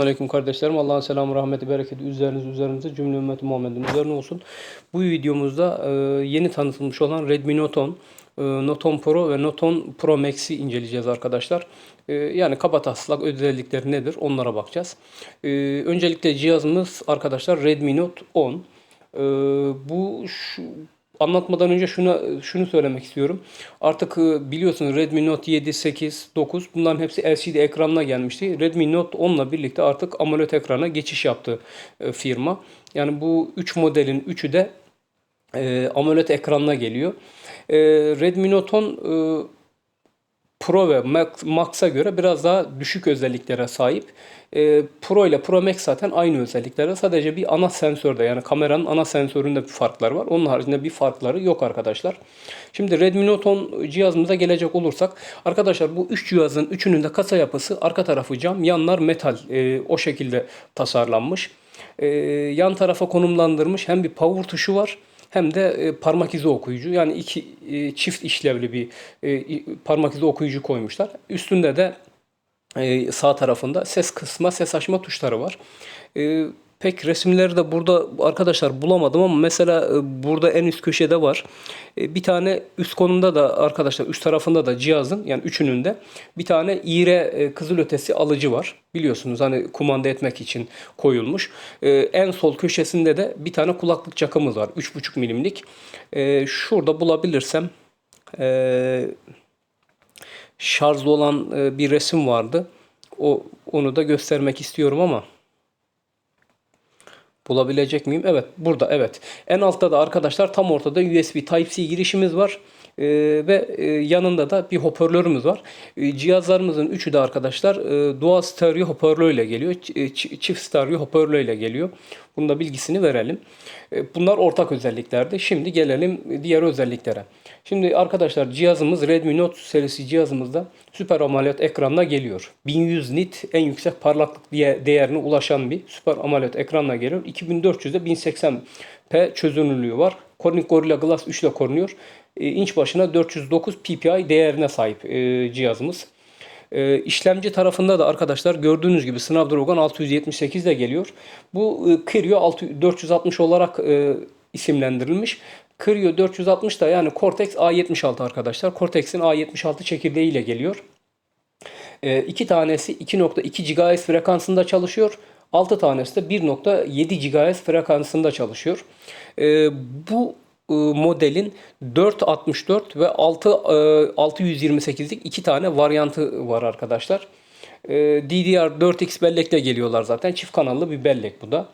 Aleyküm kardeşlerim. Allah'ın selamı, rahmeti, bereketi üzeriniz üzerinize cümle ümmeti Muhammed'in üzerine olsun. Bu videomuzda e, yeni tanıtılmış olan Redmi Note 10, e, Note 10 Pro ve Note 10 Pro Max'i inceleyeceğiz arkadaşlar. E, yani kaba taslak özellikleri nedir onlara bakacağız. Öncelikle cihazımız arkadaşlar Redmi Note 10. E, bu şu, anlatmadan önce şuna şunu söylemek istiyorum. Artık e, biliyorsunuz Redmi Note 7, 8, 9 bunların hepsi LCD ekranına gelmişti. Redmi Note 10 ile birlikte artık AMOLED ekrana geçiş yaptı e, firma. Yani bu 3 modelin 3'ü de e, AMOLED ekranına geliyor. Redmi Note 10 e, Pro ve Max, Max'a göre biraz daha düşük özelliklere sahip. E, Pro ile Pro Max zaten aynı özelliklere. Sadece bir ana sensörde yani kameranın ana sensöründe bir farklar var. Onun haricinde bir farkları yok arkadaşlar. Şimdi Redmi Note 10 cihazımıza gelecek olursak arkadaşlar bu üç cihazın üçünün de kasa yapısı arka tarafı cam, yanlar metal. E, o şekilde tasarlanmış. E, yan tarafa konumlandırmış hem bir power tuşu var hem de e, parmak izi okuyucu. Yani iki e, çift işlevli bir e, parmak izi okuyucu koymuşlar. Üstünde de sağ tarafında ses kısma, ses açma tuşları var. Pek resimleri de burada arkadaşlar bulamadım ama mesela e, burada en üst köşede var. E, bir tane üst konumda da arkadaşlar üst tarafında da cihazın yani üçünün de bir tane iğre e, kızılötesi alıcı var. Biliyorsunuz hani kumanda etmek için koyulmuş. En sol köşesinde de bir tane kulaklık çakımız var. 3,5 milimlik. Şurada bulabilirsem şarjlı olan bir resim vardı. O onu da göstermek istiyorum ama bulabilecek miyim? Evet, burada evet. En altta da arkadaşlar tam ortada USB Type-C girişimiz var. Ee, ve e, yanında da bir hoparlörümüz var. E, cihazlarımızın üçü de arkadaşlar e, dual stereo hoparlörle geliyor. E, çift stereo hoparlörle geliyor. Bunun da bilgisini verelim. E, bunlar ortak özelliklerdi. Şimdi gelelim diğer özelliklere. Şimdi arkadaşlar cihazımız Redmi Note serisi cihazımızda Super AMOLED ekranla geliyor. 1100 nit en yüksek parlaklık diye değerine ulaşan bir Super AMOLED ekranla geliyor. 2400'de 1080p çözünürlüğü var. Corning Gorilla Glass 3 ile korunuyor. E, inç başına 409 ppi değerine sahip e, cihazımız. E, işlemci tarafında da arkadaşlar gördüğünüz gibi Snapdragon 678 de geliyor. Bu e, Creo 6, 460 olarak e, isimlendirilmiş. Creo 460 da yani Cortex A76 arkadaşlar. Cortex'in A76 çekirdeği ile geliyor. E, iki tanesi 2.2 GHz frekansında çalışıyor. 6 tanesi de 1.7 GHz frekansında çalışıyor. E, bu modelin 464 ve 6 e, 628'lik iki tane varyantı var arkadaşlar. E, DDR4X bellekle geliyorlar zaten. Çift kanallı bir bellek bu da.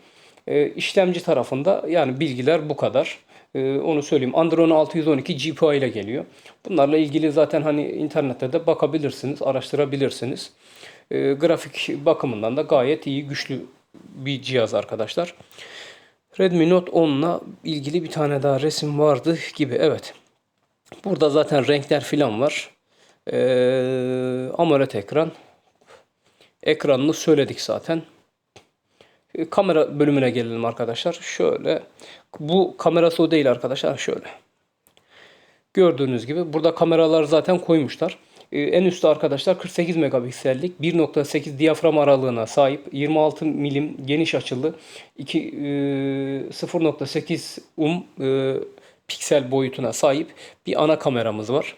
E, işlemci tarafında yani bilgiler bu kadar. E, onu söyleyeyim. Android 612 GPU ile geliyor. Bunlarla ilgili zaten hani internette de bakabilirsiniz, araştırabilirsiniz. E, grafik bakımından da gayet iyi, güçlü bir cihaz arkadaşlar. Redmi Note 10'la ilgili bir tane daha resim vardı gibi. Evet. Burada zaten renkler filan var. Ee, AMOLED ekran. Ekranını söyledik zaten. Ee, Kamera bölümüne gelelim arkadaşlar. Şöyle. Bu kamerası o değil arkadaşlar. Şöyle. Gördüğünüz gibi burada kameralar zaten koymuşlar. Ee, En üstte arkadaşlar 48 megapiksellik 1.8 diyafram aralığına sahip 26 milim geniş açılı 2 e, 0.8 um e, piksel boyutuna sahip bir ana kameramız var.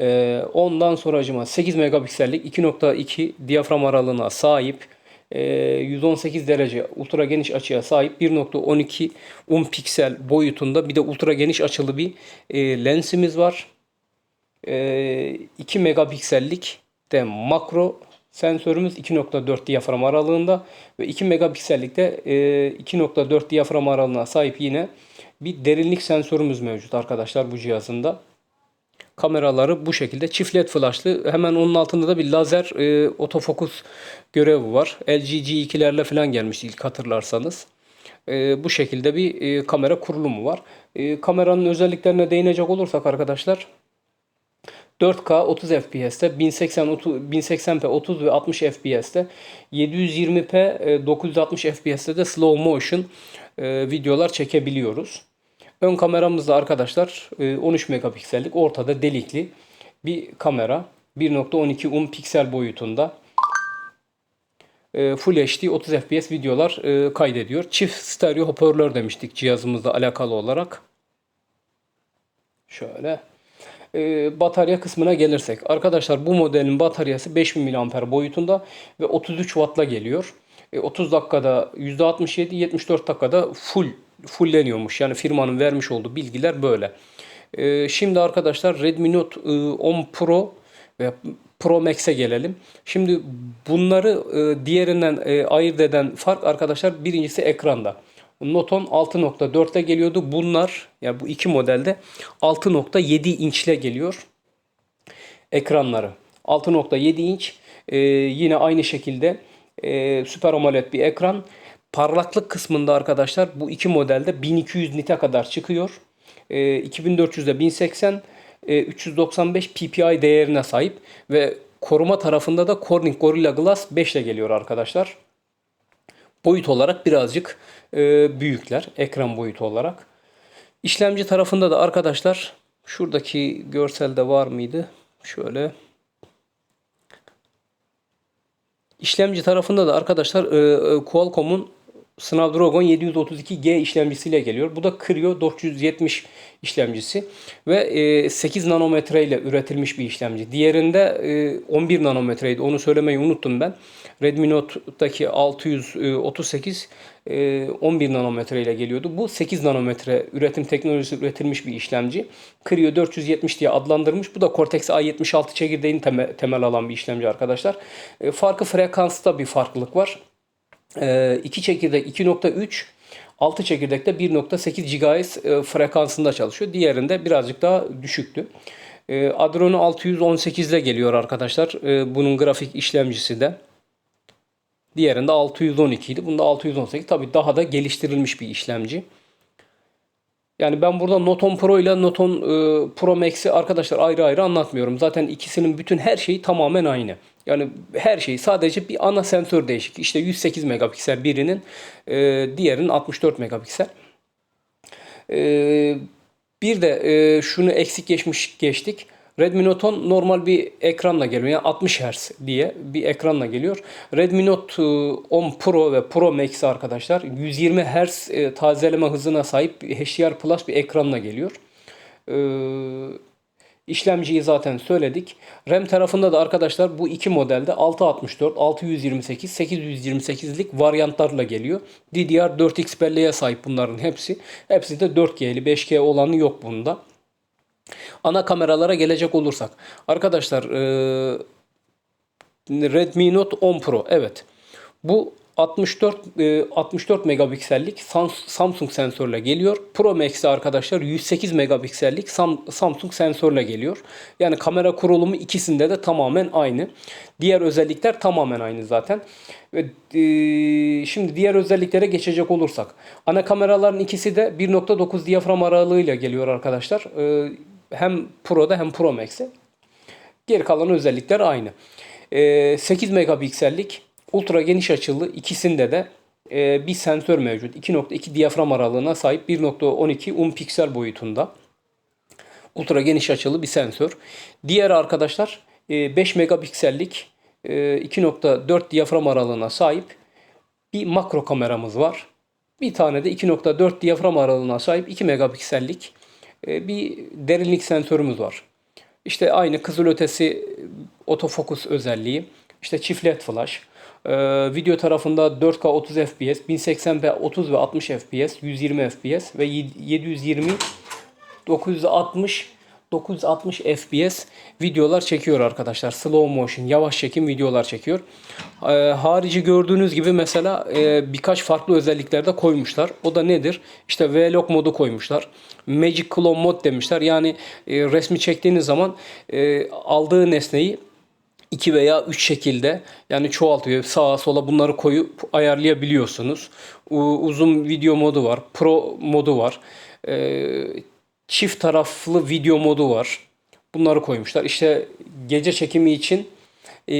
Ee, ondan sonra acıma 8 megapiksellik 2.2 diyafram aralığına sahip e, 118 derece ultra geniş açıya sahip 1.12 um piksel boyutunda bir de ultra geniş açılı bir e, lensimiz var. E, 2 megapiksellik de makro sensörümüz 2.4 diyafram aralığında ve 2 megapiksellik de e, 2.4 diyafram aralığına sahip yine bir derinlik sensörümüz mevcut arkadaşlar bu cihazında. Kameraları bu şekilde çift led flashlı. Hemen onun altında da bir lazer e, otofokus görevi var. LG G2'lerle falan gelmişti ilk hatırlarsanız. E, bu şekilde bir e, kamera kurulumu var. E, kameranın özelliklerine değinecek olursak arkadaşlar 4K 30 FPS'te, 1080 30, 1080p 30 ve 60 FPS'te, 720p e, 960 FPS'te de slow motion e, videolar çekebiliyoruz. Ön kameramızda arkadaşlar e, 13 megapiksellik ortada delikli bir kamera. 1.12 um piksel boyutunda. e, Full HD 30 FPS videolar e, kaydediyor. Çift stereo hoparlör demiştik cihazımızla alakalı olarak. Şöyle. E, batarya kısmına gelirsek. Arkadaşlar bu modelin bataryası 5000 mAh boyutunda ve 33 Watt'la geliyor. E, 30 dakikada %67, 74 dakikada full fulleniyormuş. Yani firmanın vermiş olduğu bilgiler böyle. E, şimdi arkadaşlar Redmi Note e, 10 Pro ve Pro Max'e gelelim. Şimdi bunları e, diğerinden e, ayırt eden fark arkadaşlar birincisi ekranda. Note 10 6.4'le geliyordu. Bunlar yani bu iki modelde 6.7 inçle geliyor ekranları. 6.7 inç e, yine aynı şekilde e, Super AMOLED bir ekran. Parlaklık kısmında arkadaşlar bu iki modelde 1200 nite kadar çıkıyor. E, 2400'de 1080 e, 395 ppi değerine sahip ve koruma tarafında da Corning Gorilla Glass 5 ile geliyor arkadaşlar. Boyut olarak birazcık büyükler ekran boyutu olarak. İşlemci tarafında da arkadaşlar şuradaki görselde var mıydı? Şöyle. İşlemci tarafında da arkadaşlar e, e, Qualcomm'un Snapdragon 732G işlemcisiyle geliyor. Bu da Creo 470 işlemcisi ve e, 8 nanometre ile üretilmiş bir işlemci. Diğerinde e, 11 nanometreydi. Onu söylemeyi unuttum ben. Redmi Note'daki 638 e, 11 nanometre ile geliyordu. Bu 8 nanometre üretim teknolojisi üretilmiş bir işlemci. Creo 470 diye adlandırmış. Bu da Cortex A76 çekirdeğini temel, alan bir işlemci arkadaşlar. E, farkı frekansta bir farklılık var. E, iki çekirdek 2.3 6 çekirdekte 1.8 GHz e, frekansında çalışıyor. Diğerinde birazcık daha düşüktü. E, Adreno 618 ile geliyor arkadaşlar. E, bunun grafik işlemcisi de. Diğerinde 612 idi. Bunda 618. Tabii daha da geliştirilmiş bir işlemci. Yani ben burada Note 10 Pro ile Note 10 e, Pro Max'i arkadaşlar ayrı ayrı anlatmıyorum. Zaten ikisinin bütün her şeyi tamamen aynı. Yani her şey sadece bir ana sensör değişik. İşte 108 megapiksel birinin, e, diğerinin 64 megapiksel. E, bir de e, şunu eksik geçmiş geçtik. Redmi Note 10 normal bir ekranla geliyor. Yani 60 Hz diye bir ekranla geliyor. Redmi Note 10 Pro ve Pro Max arkadaşlar 120 Hz e, tazeleme hızına sahip HDR Plus bir ekranla geliyor. Ee, İşlemciyi zaten söyledik. RAM tarafında da arkadaşlar bu iki modelde 664, 628, 828'lik varyantlarla geliyor. DDR4X belleğe sahip bunların hepsi. Hepsi de 4G'li, 5G olanı yok bunda. Ana kameralara gelecek olursak. Arkadaşlar e, Redmi Note 10 Pro evet. Bu 64 e, 64 megapiksellik Samsung sensörle geliyor. Pro Max'e arkadaşlar 108 megapiksellik Samsung sensörle geliyor. Yani kamera kurulumu ikisinde de tamamen aynı. Diğer özellikler tamamen aynı zaten. Ve e, şimdi diğer özelliklere geçecek olursak. Ana kameraların ikisi de 1.9 diyafram aralığıyla geliyor arkadaşlar. E, hem Pro'da hem Pro Max'e. Geri kalan özellikler aynı. 8 megapiksellik Ultra geniş açılı ikisinde de e, bir sensör mevcut. 2.2 diyafram aralığına sahip 1.12 um piksel boyutunda. Ultra geniş açılı bir sensör. Diğer arkadaşlar e, 5 megapiksellik e, 2.4 diyafram aralığına sahip bir makro kameramız var. Bir tane de 2.4 diyafram aralığına sahip 2 megapiksellik e, bir derinlik sensörümüz var. İşte aynı kızılötesi otofokus özelliği. İşte çift flash. Ee, video tarafında 4K 30 FPS, 1080p 30 ve 60 FPS, 120 FPS ve 720 960 960 FPS videolar çekiyor arkadaşlar. Slow motion, yavaş çekim videolar çekiyor. Ee, harici gördüğünüz gibi mesela e, birkaç farklı özellikler de koymuşlar. O da nedir? İşte Vlog modu koymuşlar. Magic Clone mod demişler. Yani e, resmi çektiğiniz zaman e, aldığı nesneyi 2 veya 3 şekilde yani çoğaltıyor. Sağa sola bunları koyup ayarlayabiliyorsunuz. Uzun video modu var. Pro modu var. Ee, çift taraflı video modu var. Bunları koymuşlar. İşte gece çekimi için e,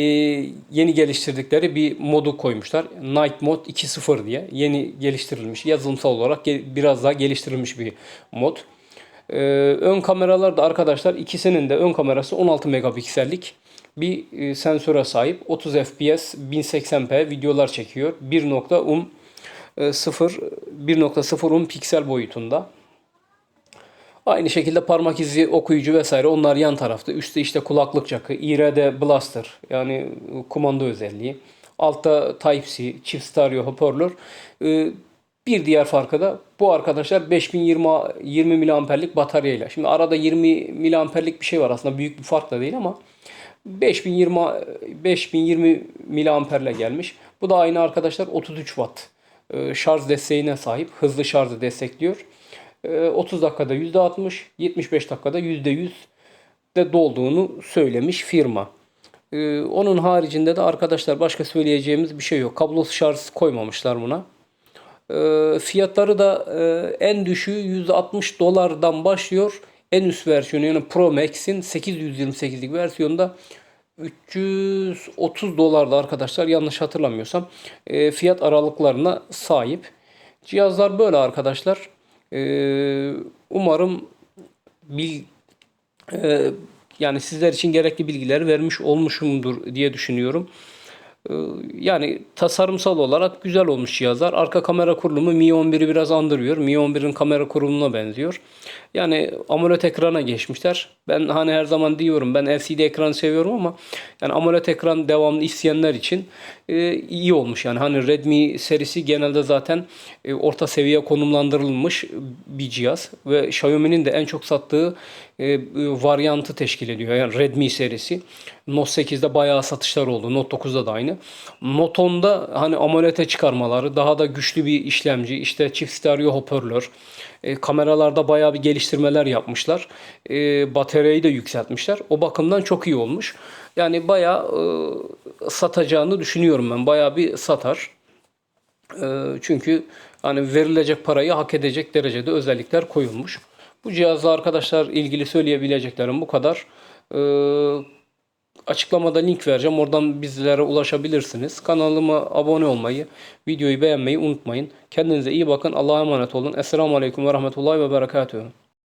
yeni geliştirdikleri bir modu koymuşlar. Night Mode 2.0 diye. Yeni geliştirilmiş. Yazılımsal olarak biraz daha geliştirilmiş bir mod. Ee, ön kameralar da arkadaşlar ikisinin de ön kamerası 16 megapiksellik bir e, sensöre sahip. 30 FPS 1080p videolar çekiyor. 1.1 um e, 0 1.0 um piksel boyutunda. Aynı şekilde parmak izi okuyucu vesaire onlar yan tarafta. Üstte işte kulaklık jackı, IRD Blaster yani kumanda özelliği. Altta Type-C, çift stereo hoparlör. Ee, Bir diğer farkı da bu arkadaşlar 5020 20 miliamperlik bataryayla. Şimdi arada 20 miliamperlik bir şey var aslında büyük bir fark da değil ama 5020 5020 miliamperle gelmiş. Bu da aynı arkadaşlar 33 watt e, şarj desteğine sahip. Hızlı şarjı destekliyor. E, 30 dakikada %60, 75 dakikada %100 de dolduğunu söylemiş firma. E, Onun haricinde de arkadaşlar başka söyleyeceğimiz bir şey yok. Kablosuz şarj koymamışlar buna. E, Fiyatları da e, en düşüğü 160 dolardan başlıyor. En üst versiyonu yani Pro Max'in 828'lik versiyonda 330 dolarda arkadaşlar yanlış hatırlamıyorsam fiyat aralıklarına sahip. Cihazlar böyle arkadaşlar. E, umarım bil, e, yani sizler için gerekli bilgileri vermiş olmuşumdur diye düşünüyorum. Ee, Yani tasarımsal olarak güzel olmuş cihazlar. Arka kamera kurulumu Mi 11'i biraz andırıyor. Mi 11'in kamera kurulumuna benziyor. Yani AMOLED ekrana geçmişler. Ben hani her zaman diyorum ben LCD ekranı seviyorum ama yani AMOLED ekran devamlı isteyenler için e, iyi olmuş. Yani hani Redmi serisi genelde zaten e, orta seviye konumlandırılmış bir cihaz ve Xiaomi'nin de en çok sattığı e, varyantı teşkil ediyor. Yani Redmi serisi. Note 8'de bayağı satışlar oldu. Note 9'da da aynı. Note 10'da hani AMOLED'e çıkarmaları, daha da güçlü bir işlemci, işte çift stereo hoparlör, e, kameralarda bayağı bir geliştirmeler yapmışlar. E, bataryayı da yükseltmişler. O bakımdan çok iyi olmuş. Yani bayağı e, satacağını düşünüyorum ben. Bayağı bir satar. E, çünkü hani verilecek parayı hak edecek derecede özellikler koyulmuş. Bu cihazla arkadaşlar ilgili söyleyebileceklerim bu kadar. E, açıklamada link vereceğim. Oradan bizlere ulaşabilirsiniz. Kanalıma abone olmayı, videoyu beğenmeyi unutmayın. Kendinize iyi bakın. Allah'a emanet olun. Esselamu Aleyküm ve Rahmetullahi ve Berekatuhu.